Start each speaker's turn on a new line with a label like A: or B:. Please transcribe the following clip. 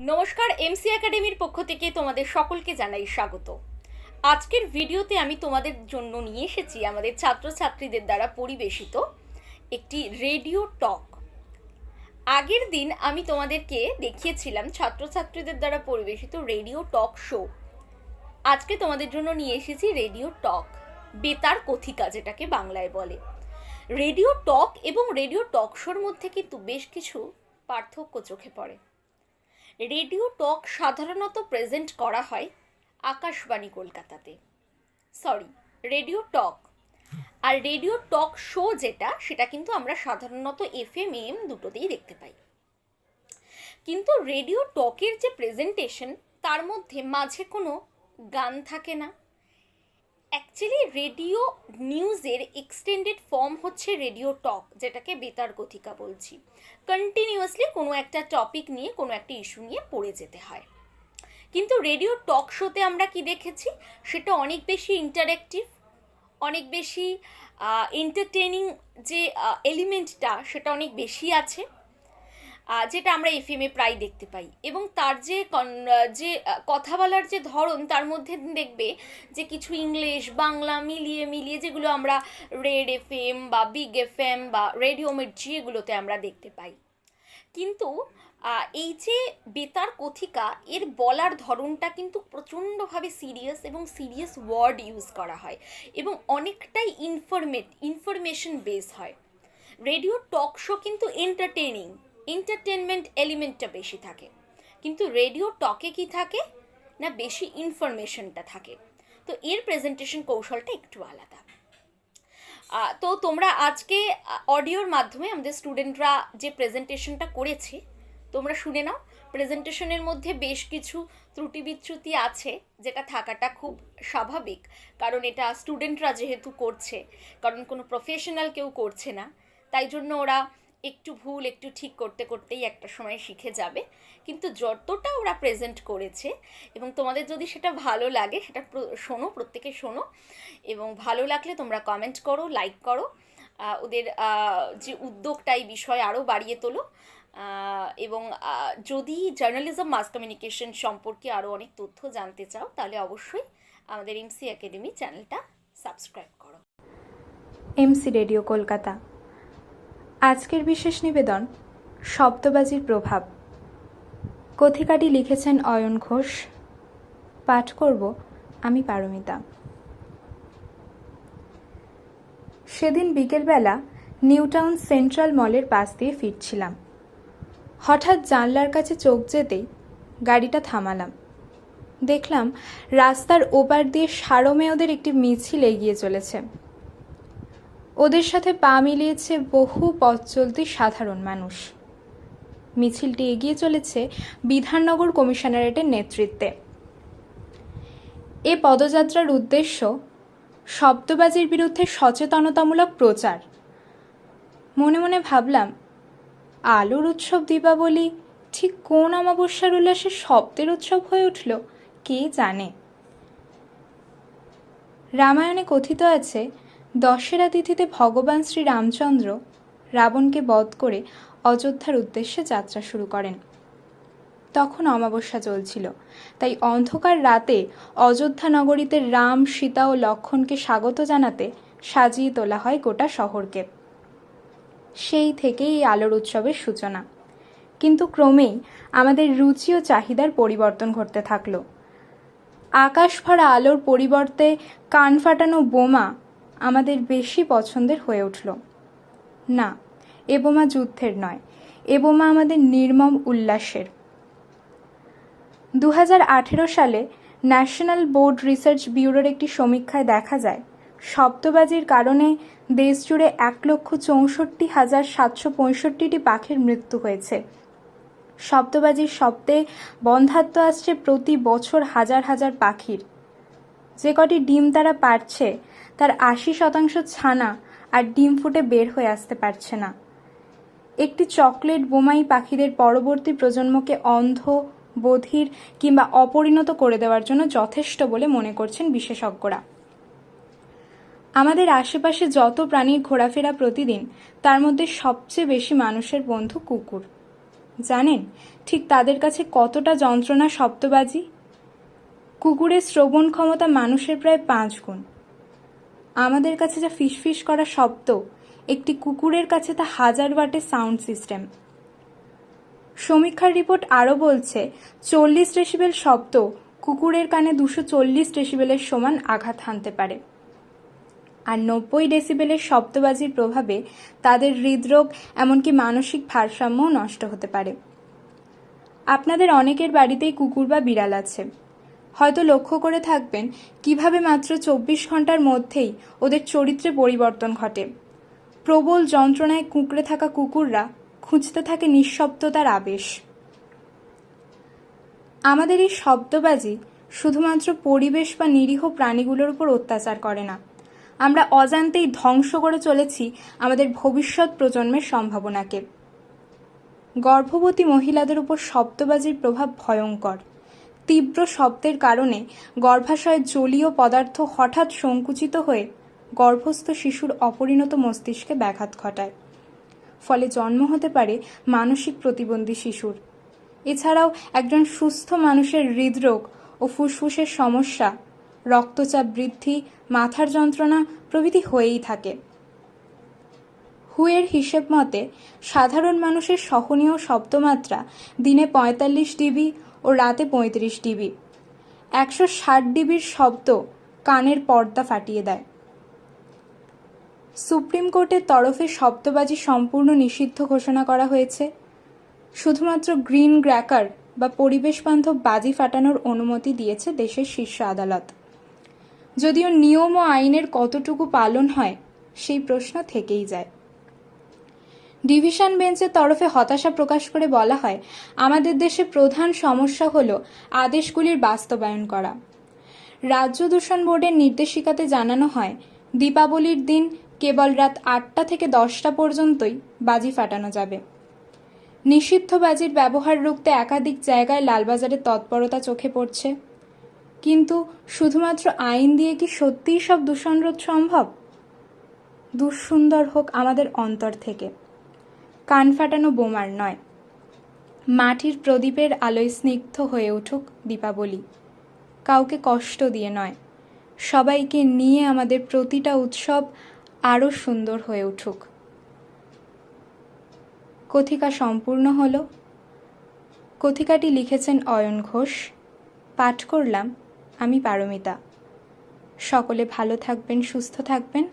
A: নমস্কার এমসি একাডেমির পক্ষ থেকে তোমাদের সকলকে জানাই স্বাগত। আজকের ভিডিওতে আমি তোমাদের জন্য নিয়ে এসেছি আমাদের ছাত্রছাত্রীদের দ্বারা পরিবেশিত একটি রেডিও টক। আগের দিন আমি তোমাদেরকে দেখিয়েছিলাম ছাত্রছাত্রীদের দ্বারা পরিবেশিত রেডিও টক শো। আজকে তোমাদের জন্য নিয়ে এসেছি রেডিও টক, বেতার কথিকা যেটাকে বাংলায় বলে। রেডিও টক এবং রেডিও টক শোর মধ্যে কিন্তু বেশ কিছু পার্থক্য চোখে পড়ে। রেডিও টক সাধারণত প্রেজেন্ট করা হয় আকাশবাণী কলকাতাতে। Sorry, radio talk. আর রেডিও টক শো যেটা, সেটা কিন্তু আমরা সাধারণত এফ এম এম দুটোতেই দেখতে পাই। কিন্তু রেডিও টকের যে প্রেজেন্টেশন, তার মধ্যে মাঝে কোনো গান থাকে না। অ্যাকচুয়ালি রেডিও নিউজের এক্সটেন্ডেড ফর্ম হচ্ছে রেডিও টক যেটাকে বেতার কথিকা বলছি। কন্টিনিউয়াসলি কোনো একটা টপিক নিয়ে, কোনো একটা ইস্যু নিয়ে পড়ে যেতে হয়। কিন্তু রেডিও টক শোতে আমরা কি দেখেছি? সেটা অনেক বেশি ইন্টারেক্টিভ অনেক বেশি এন্টারটেনিং যে এলিমেন্টটা সেটা অনেক বেশি আছে। যেটা আমরা এফএমে প্রায় দেখতে পাই। এবং তার যে যে কথা বলার যে ধরন, তার মধ্যে দেখবে যে কিছু ইংলিশ বাংলা মিলিয়ে মিলিয়ে যেগুলো আমরা রেড এফএম বা বিগ এফএম বা রেডিও মির্চি এগুলোতে আমরা দেখতে পাই। কিন্তু এই যে বেতার কথিকা, এর বলার ধরনটা কিন্তু প্রচণ্ডভাবে সিরিয়াস এবং সিরিয়াস ওয়ার্ড ইউজ করা হয় এবং অনেকটাই ইনফরমেট ইনফরমেশন বেস হয়। রেডিও টক শো কিন্তু এন্টারটেনিং এন্টারটেনমেন্ট এলিমেন্টটা বেশি থাকে। কিন্তু রেডিও টকে কি থাকে? না বেশি ইনফরমেশনটা থাকে। তো এর প্রেজেন্টেশন কৌশলটা একটু আলাদা। তো তোমরা আজকে অডিওর মাধ্যমে আমাদের স্টুডেন্টরা যে প্রেজেন্টেশনটা করেছে, তোমরা শুনে নাও। প্রেজেন্টেশনের মধ্যে বেশ কিছু ত্রুটি বিচ্যুতি আছে, যেটা থাকাটা খুব স্বাভাবিক। কারণ এটা স্টুডেন্টরা যেহেতু করছে, কারণ কোনো প্রফেশনাল কেউ করছে না। তাই জন্য ওরা একটু ভুল, একটু ঠিক করতে করতেই একটা সময় শিখে যাবে। কিন্তু যতটা ওরা প্রেজেন্ট করেছে এবং তোমাদের যদি সেটা ভালো লাগে, সেটা শোনো, প্রত্যেকে শোনো। এবং ভালো লাগলে তোমরা কমেন্ট করো লাইক করো। ওদের যে উদ্যোগটা এই বিষয়ে আরও বাড়িয়ে তোলো। এবং যদি জার্নালিজম মাস কমিউনিকেশন সম্পর্কে আরও অনেক তথ্য জানতে চাও, তাহলে অবশ্যই আমাদের এমসি একাডেমি চ্যানেলটা সাবস্ক্রাইব করো।
B: এমসি রেডিও কলকাতা আজকের বিশেষ নিবেদন, শব্দবাজির প্রভাব। কথিকাটি লিখেছেন অয়ন ঘোষ। পাঠ করব আমি পারমিতা। সেদিন বিকেলবেলা নিউটাউন সেন্ট্রাল মলের পাশ দিয়ে ফিরছিলাম। হঠাৎ জানলার কাছে চোখ যেতেই গাড়িটা থামালাম। দেখলাম রাস্তার ওপার দিয়ে সারমেয়দের একটি মিছিল এগিয়ে চলেছে। ওদের সাথে পা মিলিয়েছে বহু পথ চলতি সাধারণ মানুষ। মিছিলটি এগিয়ে চলেছে বিধাননগর কমিশনারেটের নেতৃত্বে। এ পদযাত্রার উদ্দেশ্য শব্দবাজির বিরুদ্ধে সচেতনতামূলক প্রচার। মনে মনে ভাবলাম, আলোর উৎসব দীপাবলি ঠিক কোন অমাবস্যার উল্লাসে শব্দের উৎসব হয়ে উঠল, কে জানে? রামায়ণে কথিত আছে দশেরা তিথিতে ভগবান শ্রী রামচন্দ্র রাবণকে বধ করে অযোধ্যার উদ্দেশ্যে যাত্রা শুরু করেন। তখন অমাবস্যা চলছিল। তাই অন্ধকার রাতে অযোধ্যা নগরীতে রাম, সীতা ও লক্ষণকে স্বাগত জানাতে সাজিয়ে তোলা হয় গোটা শহরকে। সেই থেকেই এই আলোর উৎসবের সূচনা। কিন্তু ক্রমেই আমাদের রুচি ও চাহিদার পরিবর্তন ঘটতে থাকল। আকাশ ভরা আলোর পরিবর্তে কান ফাটানো বোমা আমাদের বেশি পছন্দের হয়ে উঠল। না, এ বোমা যুদ্ধের নয়, এ বোমা আমাদের নির্মম উল্লাসের। দু হাজার আঠেরো সালে ন্যাশনাল বোর্ড রিসার্চ ব্যুরোর একটি সমীক্ষায় দেখা যায়, শব্দবাজির কারণে দেশজুড়ে এক লক্ষ চৌষট্টি হাজার সাতশো পঁয়ষট্টিটি পাখির মৃত্যু হয়েছে। শব্দবাজির শব্দে বন্ধাত্ম আসছে প্রতি বছর হাজার হাজার পাখির। যে কটি ডিম তারা পারছে, তার আশি শতাংশ ছানা আর ডিম ফুটে বের হয়ে আসতে পারছে না। একটি চকলেট বোমাই পাখিদের পরবর্তী প্রজন্মকে অন্ধ, বধির কিংবা অপরিণত করে দেওয়ার জন্য যথেষ্ট বলে মনে করছেন বিশেষজ্ঞরা। আমাদের আশেপাশে যত প্রাণীর ঘোরাফেরা প্রতিদিন, তার মধ্যে সবচেয়ে বেশি মানুষের বন্ধু কুকুর। জানেন, ঠিক তাদের কাছে কতটা যন্ত্রণা শব্দবাজি? কুকুরের শ্রবণ ক্ষমতা মানুষের প্রায় পাঁচ গুণ। আমাদের কাছে যা ফিসফিস করা শব্দ, একটি কুকুরের কাছে তা হাজার ওয়াটের সাউন্ড সিস্টেম। সমীক্ষার রিপোর্ট আরও বলছে, চল্লিশ ডেসিবেল শব্দ কুকুরের কানে দুশো চল্লিশ ডেসিবেলের সমান আঘাত হানতে পারে। আর নব্বই ডেসিবেলের শব্দবাজির প্রভাবে তাদের হৃদরোগ, এমনকি মানসিক ভারসাম্যও নষ্ট হতে পারে। আপনাদের অনেকের বাড়িতেই কুকুর বা বিড়াল আছে। হয়তো লক্ষ্য করে থাকবেন কীভাবে মাত্র চব্বিশ ঘণ্টার মধ্যেই ওদের চরিত্রে পরিবর্তন ঘটে। প্রবল যন্ত্রণায় কুঁকড়ে থাকা কুকুররা খুঁজতে থাকে নিঃশব্দতার আবেশ। আমাদের এই শব্দবাজি শুধুমাত্র পরিবেশ বা নিরীহ প্রাণীগুলোর উপর অত্যাচার করে না। আমরা অজান্তেই ধ্বংস করে চলেছি আমাদের ভবিষ্যৎ প্রজন্মের সম্ভাবনাকে। গর্ভবতী মহিলাদের উপর শব্দবাজির প্রভাব ভয়ঙ্কর। তীব্র শব্দের কারণে গর্ভাশয়ের জলীয় পদার্থ হঠাৎ সংকুচিত হয়ে গর্ভস্থ শিশুর অপরিণত মস্তিষ্কে ব্যাঘাত ঘটায়। ফলে জন্ম হতে পারে মানসিক প্রতিবন্ধী শিশুর। এছাড়াও একজন সুস্থ মানুষের হৃদরোগ ও ফুসফুসের সমস্যা, রক্তচাপ বৃদ্ধি, মাথার যন্ত্রণা প্রভৃতি হয়েই থাকে। হুয়ের হিসেব মতে, সাধারণ মানুষের সহনীয় শব্দমাত্রা দিনে পঁয়তাল্লিশ ডিবি ও রাতে পঁয়ত্রিশ ডিবি। একশো ষাট ডিবির শব্দ কানের পর্দা ফাটিয়ে দেয়। সুপ্রিম কোর্টের তরফে শব্দবাজি সম্পূর্ণ নিষিদ্ধ ঘোষণা করা হয়েছে। শুধুমাত্র গ্রিন গ্র্যাকার বা পরিবেশ বান্ধব বাজি ফাটানোর অনুমতি দিয়েছে দেশের শীর্ষ আদালত। যদিও নিয়ম ও আইনের কতটুকু পালন হয়, সেই প্রশ্ন থেকেই যায়। ডিভিশন বেঞ্চের তরফে হতাশা প্রকাশ করে বলা হয়, আমাদের দেশে প্রধান সমস্যা হল আদেশগুলির বাস্তবায়ন করা। রাজ্য দূষণ বোর্ডের নির্দেশিকাতে জানানো হয়, দীপাবলির দিন কেবল রাত আটটা থেকে দশটা পর্যন্তই বাজি ফাটানো যাবে। নিষিদ্ধ বাজির ব্যবহার রুখতে একাধিক জায়গায় লালবাজারের তৎপরতা চোখে পড়ছে। কিন্তু শুধুমাত্র আইন দিয়ে কি সত্যিই সব দূষণ রোধ সম্ভব? দুঃসুন্দর হোক আমাদের অন্তর থেকে। কান ফাটানো বোমার নয়। মাটির প্রদীপের আলোয় স্নিগ্ধ হয়ে উঠুক দীপাবলি। কাউকে কষ্ট দিয়ে নয়। সবাইকে নিয়ে আমাদের প্রতিটা উৎসব আরও সুন্দর হয়ে উঠুক। কথিকা সম্পূর্ণ হল। কথিকাটি লিখেছেন অয়ন ঘোষ। পাঠ করলাম আমি পারমিতা। সকলে ভালো থাকবেন, সুস্থ থাকবেন।